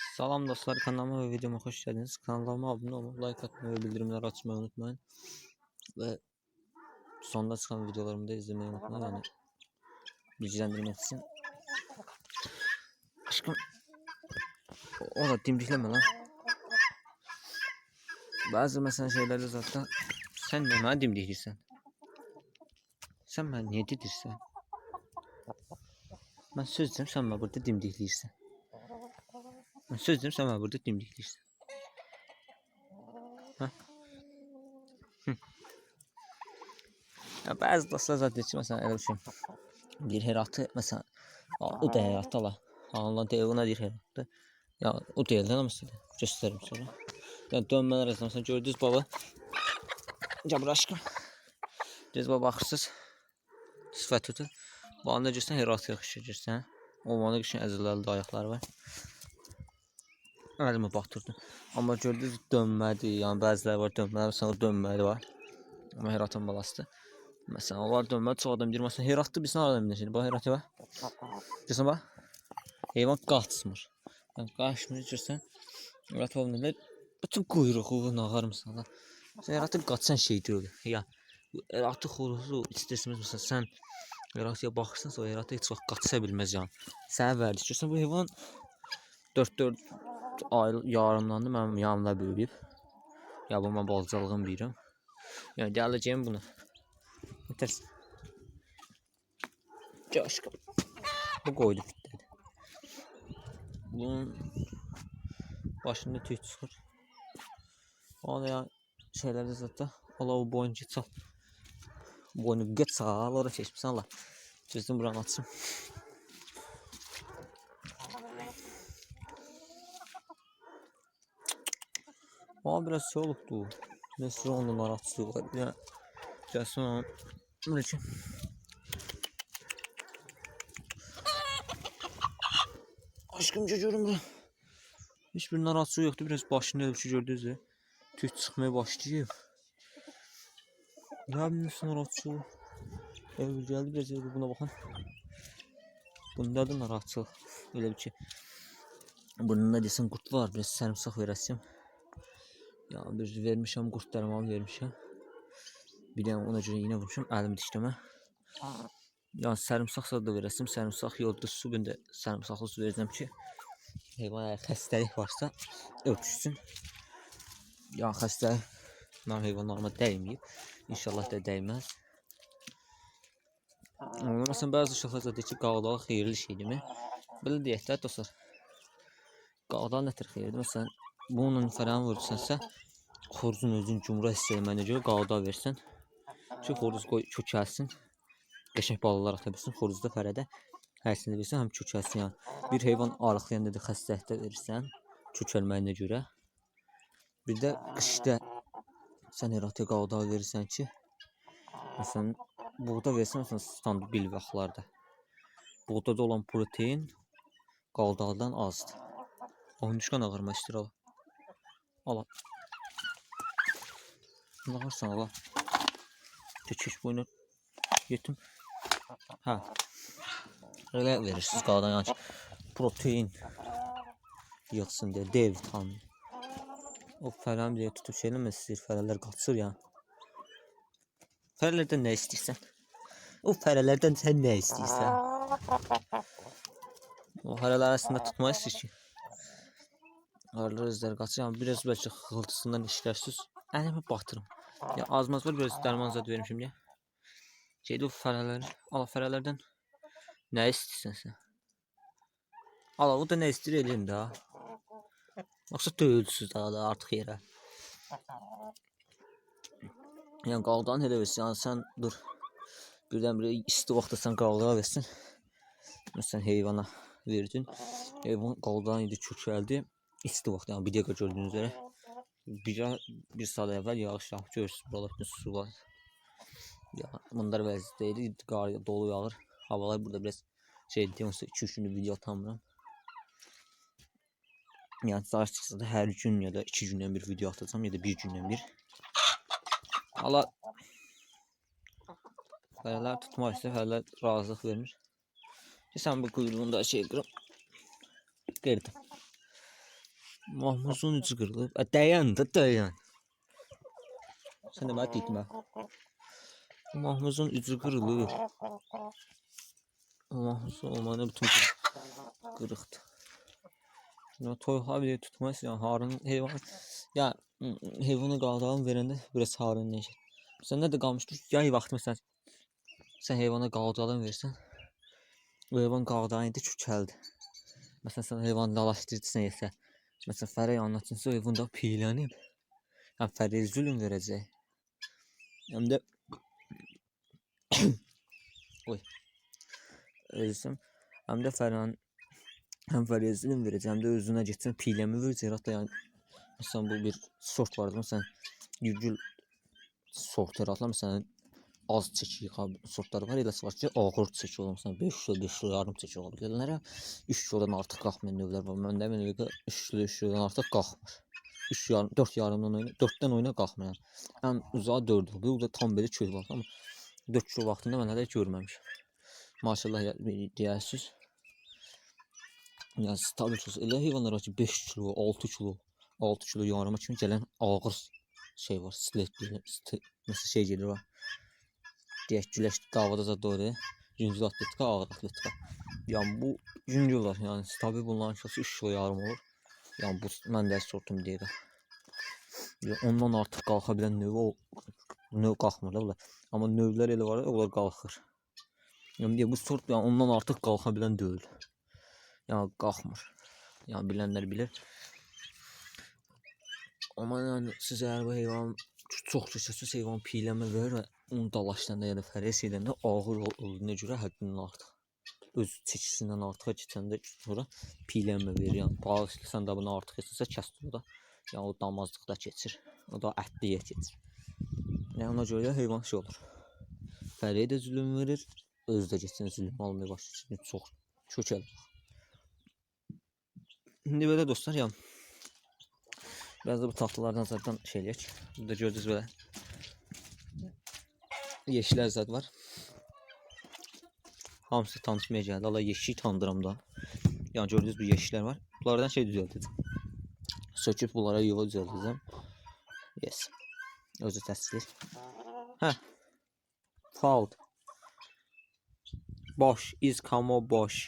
Salam dostlar kanalıma ve videoma hoş geldiniz. Kanalıma abone olmayı, like atmayı ve bildirimleri açmayı unutmayın. Ve sonda çıkan videolarımı da izlemeyi unutmayın. Yani bilgilendirmek için. Aşkım o da dimdikleme lan. Bazı mesela şeylerde zaten sen de bana dimdiklirsen. Sen bana niye dedirsen? Ben söz dedim sen bana burada dimdiklirsen. Ben söz dedim sen bana burada dimdiklirsen. Hə? Hı. Ya bazı dostlar zaten ki, mesela elə şey. Bir heratı a, o da heratı ala. Allah deyil ona deyir heratı. Ya o deyil də mesela göstərim sonra. Ya dönmələr arasında mesela gördünüz baba. Ya bura aşkım. Düz baba baxırsınız. Sifət tutur. Bu anda görsən heratı yaxşı görsən. O bana qışın əzələli ayaqları var. Əlimi batırdı. Amma gördünüz dönmədi. Yəni bəziləri var dönmələr, məsələn dönməli var. Amma Heratın balasıdır. Məsələn, onlar dönməli çox adam deyir. Məsələn, Heratda bilsən adam bilir. Bax Heratı var. Görsən bax. Heyvan qaçmır. Yəni qaçmır görsən. Herat olmalı. Bütün quyruğunu ağarmısan lan. Sən Heratın qaçan şey deyil. Ya Heratı xoruzu istəsəmiz məsələn sən Heratıya baxırsan, o Heratı heç vaxt qaça bilməz yəni. Sən verdi. Görsən bu heyvan 4-4 ay yarımlandı mənim yanımda böyüyüb. Ya bu mən balcalığım deyirəm. Yəni gələcəyim bunu. Yetersin. Coşkum. Bu qoydu fitlədi. Bunun başında tüy çıxır. O da ya şeylərdə zaten Allah o boyunca çal. Boynu geç sağ ora keçmişsən Allah. Düzdün buranı açım. Ama biraz şey olubdu. Mesela onun narahatçılığı var. Ya gəlsin onu. Bunun için. Aşkım çocuğum bu. Hiçbir narahatçılığı yoktu. Biraz bir şey gördünüz ya. Tüy çıkmaya başlayıb. Ya bilmirsin narahatçılığı. Evet geldi biraz evde buna bakın. Bunda da narahatçılık. Öyle bir şey. Burnunda desin kurt var. Biraz sarımsak verəsim. Ya bir vermişəm qurt dərmanı vermişəm. Bir dənə ona görə iynə vurmuşam əlimi dişləmə. Ya sarımsaq da verəsim, sarımsaq yolda su bir də sarımsaqlı su verəcəm ki, heyvan əgər xəstəlik varsa ötüşsün. Ya xəstəlik mənim heyvanlarıma dəyməyib. İnşallah da dəyməz. Amma Məsələn, bəzi uşaqlar da ki, qağdağı xeyirli şeydirmi? Belə deyək də dostlar. Qağdağı nə tür xeyirdir? Məsələn, bununla fərəni vurursansa, xoruzun özünü cumhuriyet istəməyinə görə qağda versən. Ki, xoruz qoy kökəlsin. Qəşəng balalar ata bilsin. Xoruz da fərədə hərəsində versən, həm kökəlsin. Yəni, bir heyvan arıqlayanda da xəstəlikdə verirsən, kökəlməyinə görə. Bir də qışda sən eratə qağda verirsən ki, məsələn, buğda versən, məsələn, standart bil vaxtlarda. Buğdada olan protein qaldağdan azdır. Oyuncuşkan ağırma istəyir ala. Varsan ala. Keçiş boyunu yetim. Ha. Öyle verirsiniz qağdan yəni protein yığsın deyə, D vitamini. O fərəm deyə tutub şey eləmə istəyir, fərələr qaçır ya. Fərələrdən nə istəyirsən? O fərələrdən sən nə istəyirsən? O fərələr arasında tutmaq istəyir ki. Arılar özləri qaçır, amma biraz bəlkə xıltısından işlərsiniz. Əlimi batırım. Ya azmaz var biraz dərman zad vermişim ya. Şeydə o fərələr, ala fərələrdən nə istəyirsən sən? Ala o da nə istəyir eləyim də. Yoxsa döyülsüz daha da artıq yerə. Yəni qaldan elə versin, yəni sən dur. Birdən-birə isti vaxtda sən qaldığa versin. Məsələn heyvana verdin. Heyvan qaldan idi kökəldi. İsti vaxt yəni bir dəqiqə gördüyünüz üzrə. Bir, bir saat əvvəl yağış yağıb görürsünüz buralar su var. Ya bunlar vəziyyətdə idi. Qar dolu yağır. Havalar burada biraz şey deyirsə 2-3 gündür video atamıram. Yəni zar çıxsa da hər gün ya da 2 gündən bir video atacağam ya da 1 gündən bir. Hala Fərələr tutmaq istəyir, fərələr razılıq vermir. Ki sən bu quyruğunu da şey qırım. Qırdım. Mahmuzun ucu qırılıb. Ə, dayan da dayan. Sən də mənə getmə. Mahmuzun ucu qırılıb. Mahmuzun olmanı bütün qırıqdır. Ya toyuğa bile tutmaz ya harın heyvan ya heyvanı qaldağın verəndə biraz harın necə. Sən nə də qalmışdır yay vaxtı məsələn sən heyvana qaldağın versən o heyvan qaldağın indi çükəldi. Məsələn sən heyvanı dalaşdırırsan yesə məsələn fərə anlatınsa o heyvan da piylənib. Yəni fərə zülm verəcək. Həm də Oy. Özüm həm də fərənin hem fəriyəzinin verəcək, həm də özünə getsin piyləmi verəcək. Hətta yəni məsələn bu bir sort vardır. Məsələn yüngül sort yaratlar. Məsələn az çəki sortları var. Eləsi var ki, ağır çəki olur. Məsələn 5 kilo, 5 kilo yarım çəki olur. Gələnlərə 3 kilodan artıq qalxmayan növlər var. Məndə mənə görə 3 kilo, 3 kilodan artıq qalxmır. 3 yarım, 4 yarımdan oyna, 4-dən oyna qalxmayan. Ən uzağa 4 olur. Bu da tam belə köy var amma 4 kilo vaxtında mən hələ görməmişəm. Maşallah deyərsiniz. Ya stabil olsun. Elə heyvanlar var ki 5 kilo, 6 kilo, 6 kilo yarıma kimi gələn ağır şey var. Slet deyil. Nasıl şey gelir var. Deyək güləş davada da doğru. Yüngül atletika, ağır atletika. Yəni bu yüngüllər, yəni stabil bunların kilosu 3 kilo yarım olur. Yəni bu mən də sortum deyirəm. Ondan artıq qalxa bilən növ o növ qalxmır da bunlar. Amma növlər elə var, onlar qalxır. Yəni deyə bu sort yəni ondan artıq qalxa bilən deyil. Yəni qalxmır. Yəni bilənlər bilir. Amma yəni siz əgər bu heyvan çox keçəsiz heyvan piyləmə verir onu dalaşdanda ya da fərəs edəndə ağır ol- olduğuna görə həddindən artıq öz çəkisindən artıq keçəndə sonra piyləmə verir. Yəni bağışlasan da bunu artıq etsə kəsdir da. Yəni o damazlıqda keçir. O da ətliyə keçir. Yəni ona görə də heyvan şey olur. Fərəyə də zülm verir, özü də keçsin zülm almaya başlayır. Çox kökəl. İndi belə dostlar ya Biraz da bu tahtalardan zaten şey eləyək. Burada gördünüz belə yeşilər zad var. Hamısı tanışmaya gəldi. Allah yeşiyi tanıdıram da. Yəni gördüyünüz bu yeşilər var. Bunlardan şey düzəldəcəm. Söküb bunlara yuva düzəldəcəm. Yes. Özü təsvir. Hə. Fault. Boş. Is kamo boş.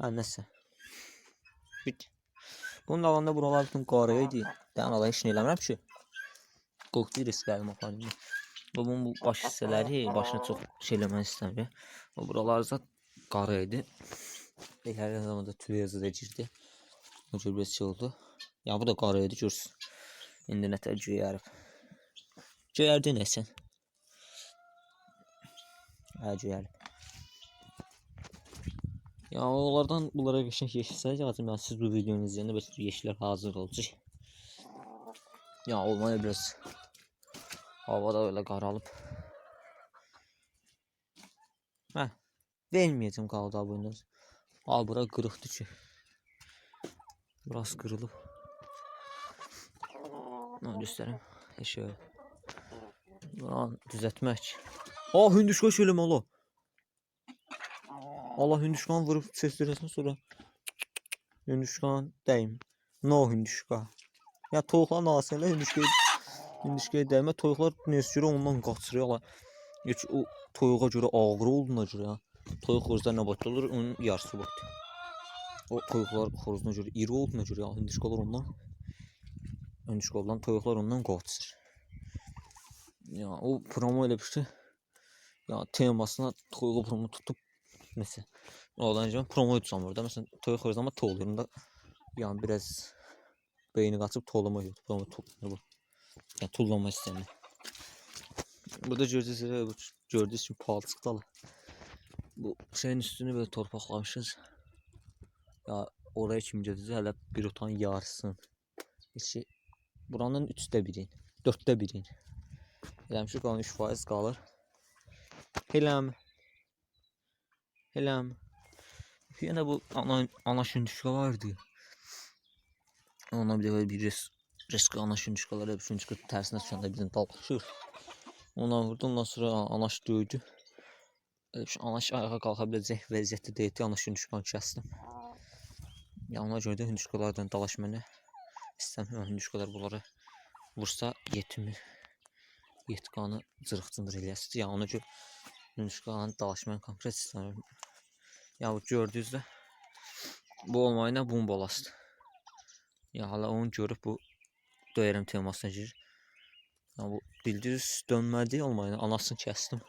Hə nəsə. Bit. Bunun alanda buralar bütün qaraya idi. Dən ala heç nə eləmirəm ki. Qorxdu risklərim apardım. Bu bunun bu baş hissələri başına çox şey eləmək istəmir. O buralar zət qara idi. Hər zamanda tüy yazı da girdi. O cür bir şey oldu. Ya bu da qara idi görürsün. İndi nətər göyərib. Göyərdi nəsən? Hə göyərib. Ya onlardan bunlara qəşəng yeşilsək lazım. Yəni siz bu videonu izləyəndə bəs yeşillər hazır olacaq. Ya olmaya biraz havada öyle qaralıb. Hə. Verməyəcəm qaldı abunə. Al bura qırıqdır ki. Biraz qırılıb. Nə göstərim? Heç öyle. Buran düzəltmək. Ah hündüşka şöyle ola. Allah hündüşkan vurup sesleresin sonra. Hündüşkan deyim. No hündüşka. Ya toyuqlar nasiyələ hündüşkə hündüşkəyə dəymə toyuqlar nəsə görə ondan qaçırıyorlar. Heç o toyuğa görə ağır olduğuna görə. Toyuq xoruzlar nə olur? Onun yarısı boyda. O toyuqlar xoruzuna görə iri olduğuna görə ya hündüşkalar ondan hündüşkalar toyuqlar ondan qaçır. Ya o promo elə bir şey. Ya temasına toyuğu promo tutup mesela Oradan önce promo tutsam orada. Mesela toyuq xoruz ama toğluyorunda yani biraz beyni kaçıp toğlama yok. Promo bu. Yani tullama istemiyor. Burada gördüğünüz gibi bu gördüğünüz gibi palçıklı ala. Bu şeyin üstünü böyle torpaklamışız. Ya oraya kim gedirdi? Hələ bir otan yarısın. İçi buranın üçdə birin, dörddə birin. Eləmişik qalan 3% qalır. Heləm. Heləm. Yenə bu ana ana şündüşka vardı. Ona bir də bir res risk ana şündüşkalar hep şündüşka tərsinə düşəndə bizim dalışır. Ona vurdu ondan sonra anaş döydü. Şey, anaş ayağa qalxa biləcək vəziyyətdə deyildi. Ana şündüşkanı kəsdim. Ya ona görə də hündüşkalardan dalaşmanı İstəmirəm hündüşkalar bunları vursa yetimi yetqanı cırıq-cındır. Yəni ona görə hündüşkanın dalaşmayan konkret istəmirəm. Ya gördünüz də bu olmayla bunun balastı. Ya hala onu görüb bu döyərəm temasına girir. Ya bu bildiniz dönmədi olmayla anasını kəsdim.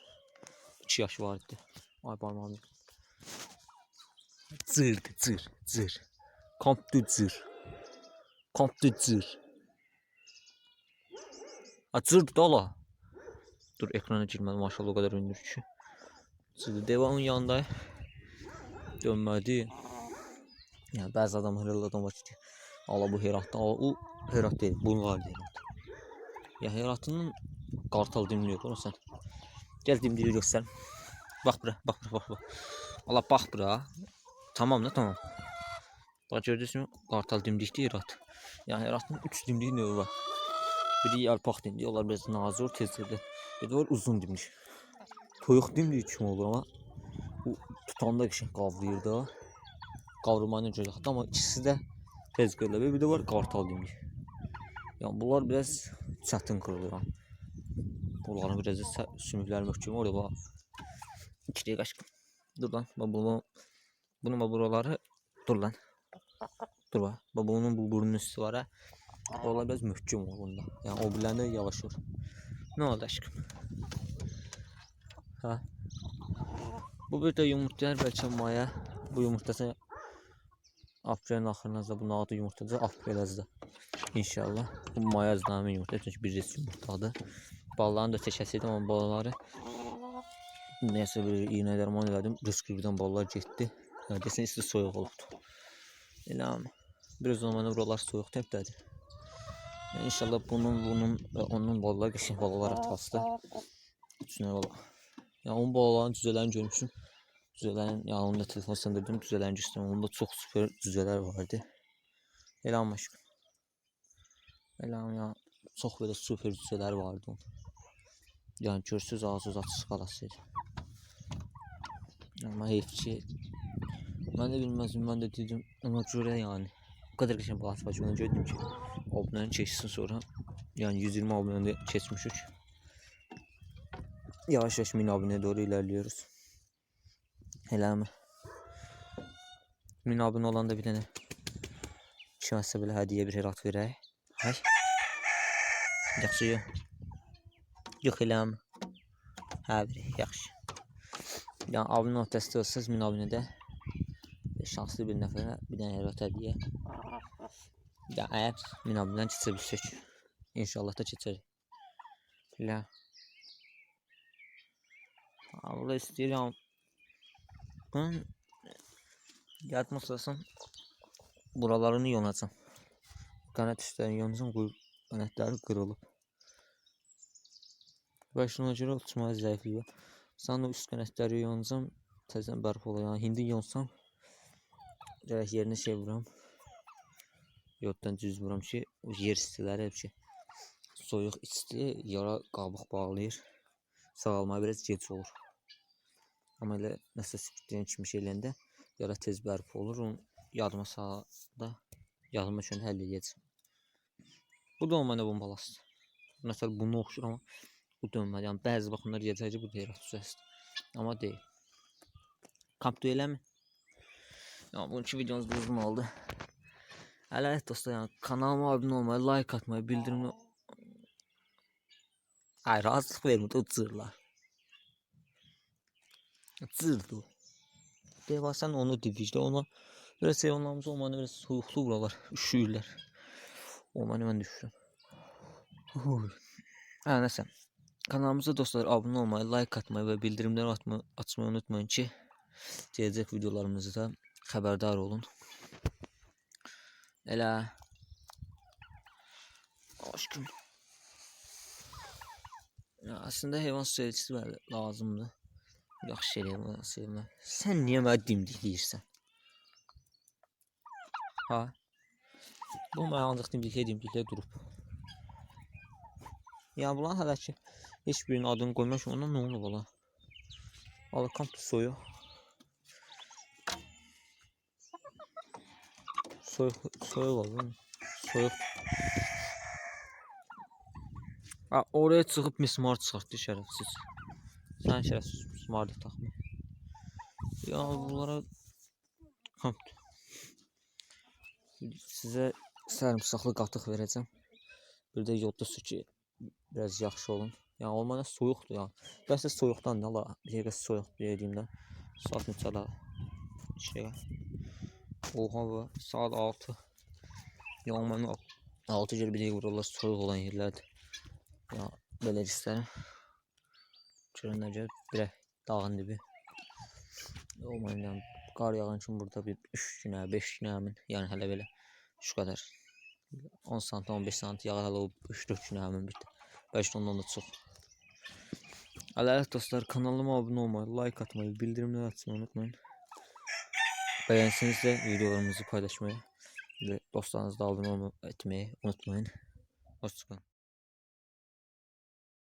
2 yaş var idi. Ay parmağım. Zırdı zır zır. Komptü zır. Komptü zır. Ha zırdı da ola. Dur ekrana girmədi maşallah o kadar ünlü ki. Zırdı devamın yanında. Dönmədi. Yəni bəzi adam hırıl adam var ki. Allah bu Heratda, o Herat deyil, bunlar deyil. Ya Herat'ın kartal dimliyor onu sen. Gel dimliği göster. Bak bura, bak bura, bak bura. Allah bak bura. Tamam da tamam. Bak gördünüz mü? Kartal dimdikli Herat. Ya Herat'ın 3 dimdiği növü var. Biri yarpaq dimdiği, onlar biraz nazik, tezgirli. Bir de var uzun dimdik. Toyuq dimdiği kim olur ama bu tutanda qəşəng qavlayır da. Qavrulmanı görə hatta amma ikisi də tezgirli və bir də var kartal dimdik. Yani bunlar biraz çətin qırılır. ha. Bunların biraz sümükləri möhkəm orada bax. İki dəqiqə aşkım. Dur lan. Bax bunu bunun bax buraları dur lan. Dur bax. Bax bu burnun üstü var. Oralar biraz möhkəm olur bunda. Yani o biləndə yavaş olur. Ne oldu aşkım? Ha. Bu bir de yumurtlayar bəlkə maya. Bu yumurtası aprelin axırına bunu adı yumurtlayacaq. Aprel azda. İnşallah. Bu maya znamı yumurta. Çünkü bir resim yumurtladı. Ballarını da çəkəsiydim ama balaları neyse bir iğne derman elədim. Rızkı birdən ballar getdi. Desən isti soyuq olubdu. Elə ama biraz zaman buralar soyuq təbdədir. Yəni inşallah bunun bunun və onun balaları qəşəng balalar atasıdır. Üçünə bala. Yəni onun balaların cüzələrini görmüşüm. Cüzələrin yəni onu da telefon sındırdım. Cüzələrini göstərdim. Onda çox süper cüzələr vardı. Elə aşkım. Elə ya çox belə super cüzələr vardı. Yəni görsüz ağzınız açıq qalasıydı. Amma heyf ki mən də bilməzdim, mən də dedim ona görə yəni o qədər qəşəng var ki, mən gördüm ki, abunənin keçsin sonra yəni 120 abunədə keçmişik. Yavaş yavaş 1000 abunəyə doğru ilerliyoruz. Elə mi? 1000 abunə olanda bir dənə kiməsə belə hədiyyə bir herat verək. Hay. Yaxşı yox. Yox eləm. Hə bir yaxşı. Yəni abunə nöqtəsi olsanız 1000 abunədə şanslı bir nəfərə bir dənə herat hədiyyə. Ya əgər 1000 abunədən keçə bilsək. İnşallah da keçərik. Elə. Allah istəyirəm. Yatmaq istəsəm buralarını yonacam. Qanat üstlərini yonacam, qoyub qanatları qırılıb. Və şuna görə uçmaya zəifliyi var. Sonra üst qanatları yonacam, təzədən bərpa olur. Yəni hindi yonsam gərək yerinə şey vuram. Yoddan düz vuram ki, o yer istiləri hepsi soyuq isti, yara qabıq bağlayır. Sağalmaya biraz gec olur. Amma elə nəsə spirtdən kimi şey eləyəndə yara tez bərpa olur. Onu yadıma salda yadıma üçün həll edəcəm. Bu da olmayan bombalastı. Məsələn bunu oxşur amma bu dönmədi. Yəni bəzi baxımlar gedəcək ki, bu deyir səsidir. Amma deyil. Kampda eləmi? Ya bugünkü videomuz uzun oldu. Hələ dostlar, yəni kanalıma abunə olmayı, like atmayı, bildirimi Ay razılıq vermir o cırlar. Cırdı o. Deva onu işte ona biraz hayvanlarımız olmanı biraz soğuklu buralar. Üşüyorlar. Olmanı ben düşürüm. Huy. Ha neyse. Kanalımıza dostlar abone olmayı, like atmayı ve bildirimleri atma, açmayı unutmayın ki gelecek videolarımızda haberdar olun. Ela. Aşkım. Ya aslında heyvan sevgisi lazımdı. Eləyəm onu sevmə. Sən niyə mənə dimdikləyirsən? Ha? Bu ancaq dimdiklə dimdiklə durub. Ya bunlar hələ ki heç birinin adını qoymamışam. Ona nə olub ola? Alıkamp soyuq. Soyuq, soyuq oldu. Soyuq Ha, oraya çıkıp mismar çıkarttı şerefsiz. Sen şerefsiz mismar da takma. Ya bunlara Hım. Sizə sarımsaqlı qatıq verəcəm. Bir də yodda su ki biraz yaxşı olun. Yəni olmana soyuqdur ya. Bəs soyuqdan da la bir dəqiqə soyuq verdiyimdə saat neçədə? Şey. Oha bu saat 6. Ya mən 6 cür bir dəqiqə vururlar soyuq olan yerlərdir. Ya belə istərəm. Görünə görə bir dağın dibi. Olmayın yəni qar yağan burada bir 3 günə, 5 günə həmin, yəni hələ belə şu qədər 10 sant, 15 sant yağar hələ o 3-4 günə həmin bir. Bəlkə ondan da çox. Hələlik dostlar kanalıma abunə olmayı, like atmayı, bildirimləri açmayı unutmayın. Beğensinizsə videolarımızı paylaşmayı ve dostlarınızla abunə olmayı etmeyi unutmayın. Hoşçakalın.